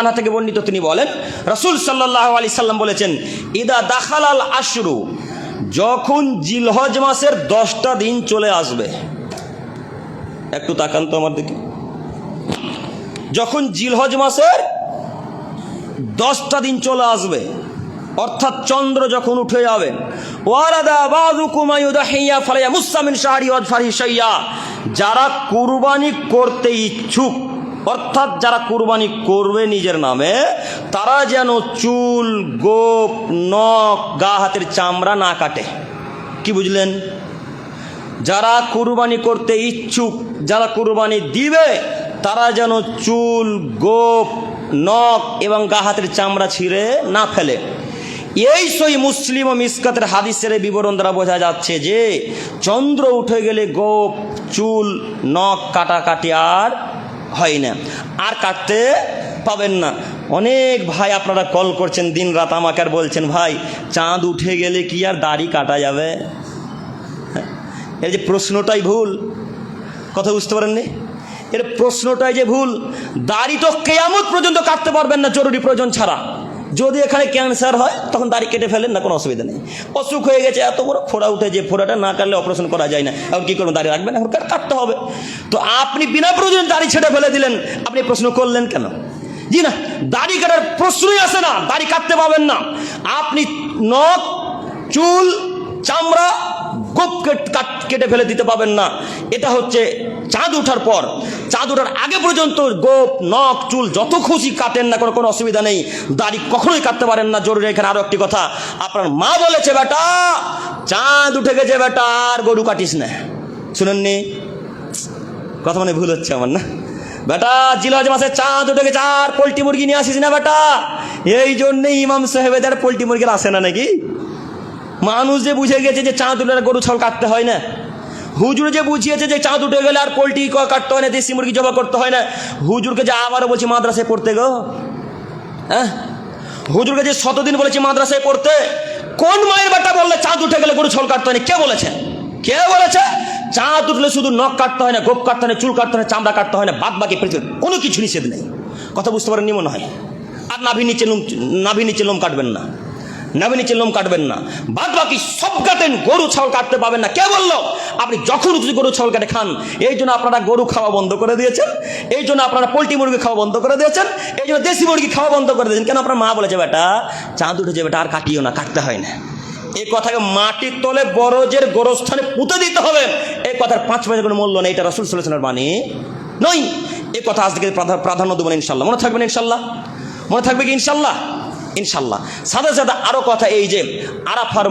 আনা থেকে বর্ণিত তিনি বলেন, রসুল সাল্লাহ আলি সাল্লাম বলেছেন, ইদা দাখালাল আশরু যখন জিলহজ মাসের দশটা দিন চলে আসবে, একটু তাকান তো আমার দিকে, যখন জিলহজ মাসের দশটা দিন চলে আসবে, অর্থাৎ চন্দ্র যখন উঠে যাবে যারা কুরবানি করতে ইচ্ছুক অর্থাৎ যারা কুরবানি করবে নিজের নামে, তারা যেন চুল, গোপ, নখ, গা হাতের চামড়া না কাটে। কি বুঝলেন? যারা কুরবানি করতে ইচ্ছুক, যারা কুরবানি দিবে, তারা যেন চুল, গোপ, নখ এবং গা হাতের চামড়া ছিঁড়ে না ফেলে। এই সই মুসলিম ও মিসকাতের হাদিসের বিবরণ দ্বারা বোঝা যাচ্ছে যে, চন্দ্র উঠে গেলে গোপ, চুল, নখ কাটাকাটি আর হয় না। আর কাটতে পাবেন না। অনেক ভাই আপনারা কল করছেন, দিন রাত আমাকে আর বলছেন, ভাই, চাঁদ উঠে গেলে কি আর দাড়ি কাটা যাবে? এর যে প্রশ্নটাই ভুল। কথা বুঝতে পারেননি? এর প্রশ্নটাই যে ভুল। দাড়ি তো কেয়ামত পর্যন্ত কাটতে পারবেন না, জরুরি প্রয়োজন ছাড়া। যদি এখানে ক্যান্সার হয়, তখন দাড়ি কেটে ফেলেন, না কোনো অসুবিধা নেই। অসুখ হয়ে গেছে এত বড়, ফোড়া উঠে যে ফোড়াটা না কাটলে অপারেশন করা যায় না। এখন কী করবেন, দাড়ি রাখবেন, এখন কাট- কাটতে হবে। তো আপনি বিনা প্রয়োজনে দাড়ি ছেড়ে ফেলে দিলেন, আপনি প্রশ্ন করলেন কেন? জি না, দাড়ি কাটার প্রশ্নই আসে না, দাড়ি কাটতে পাবেন না। আপনি নখ, চুল, চামড়া গোপ কেট- ফেলে দিতে পাবেন না। এটা হচ্ছে চাঁদ ওঠার পর। চাঁদ ওঠার আগে পর্যন্ত গোপ, নখ, চুল যত খুশি কাটেন না কোনো কোনো অসুবিধা নেই। দাড়ি কখনোই কাটতে পারেন না। জরুরি এখানে আরও একটি কথা। আপনার মা বলেছে, বেটা, চাঁদ উঠে গেছে, বেটা, আর গরু কাটিস না। শুনেননি? কথা মানে ভুল হচ্ছে আমার না? বেটা জিলাজ মাসে চাঁদ উঠে গেছে, আর পোলট্রি মুরগি নিয়ে আসিস না, বেটা? এই জন্যেই ইমাম সাহেবেদের পোলট্রি মুরগির আসে না নাকি? মানুষ যে বুঝে গেছে যে চাঁদ উঠলে গরু ছাল কাটতে হয় না। হুজুর যে বুঝিয়েছে যে চাঁদ উঠে গেলে আর পোলট্রি কাটতে হয় না, দেশি মুরগি জবা করতে হয় না, হুজুরকে যে আবারও বলছি মাদ্রাসায় পড়তে গো। হ্যাঁ? হুজুরকে যে শতদিন বলেছি মাদ্রাসায় পড়তে, কোন মায়ের বাটা বললে চাঁদ উঠে গেলে গরু ছল কাটতে হয় না? কে বলেছে? কে বলেছে? চাঁদ উঠলে শুধু নখ কাটতে হয় না, গোপ কাটতে হয় না, চুল কাটতে হয় না, চামড়া কাটতে হয় না বাদ বাকি পৃথিবীর কোনো কিছু নিষেধ নেই। কথা বুঝতে পারেন মনে হয়? আর নাভি নিচে লোম নাভি নিচে লোম কাটবেন না। নাভি নিচে লোম কাটবেন না। বাদ বাকি সব কাটেন গরু ছাগল কাটতে পাবেন না। কে বলল? আপনি যখন খুশি গরু ছাগল কাটে খান, এই জন্য আপনারা গরু খাওয়া বন্ধ করে দিয়েছেন, এই জন্য আপনারা পোলট্রি মুরগি খাওয়া বন্ধ করে দিয়েছেন, এই জন্য দেশি মুরগি খাওয়া বন্ধ করে দিয়েছেন। কেন আপনার মা বলেছে, বেটা, চাঁদ উঠেছে, বেটা, আর কাটিও না, কাটতে হয় না। এই কথাকে মাটির তলে বরজের গোরস্থানে পুঁতে দিতে হবে। এই কথার পাঁচ পয়সা কোনো মূল্য নেই, এটা রসুল সাল্লামের বাণী। নই এ কথা আজকে প্রাধান্য দেবেন ইনশাল্লাহ। মনে থাকবেন ইনশাল্লাহ? মনে থাকবে কি ইনশাল্লাহ? ইনশাল্লাহ। সাদা সাদা আরও কথা এই যে আরাফার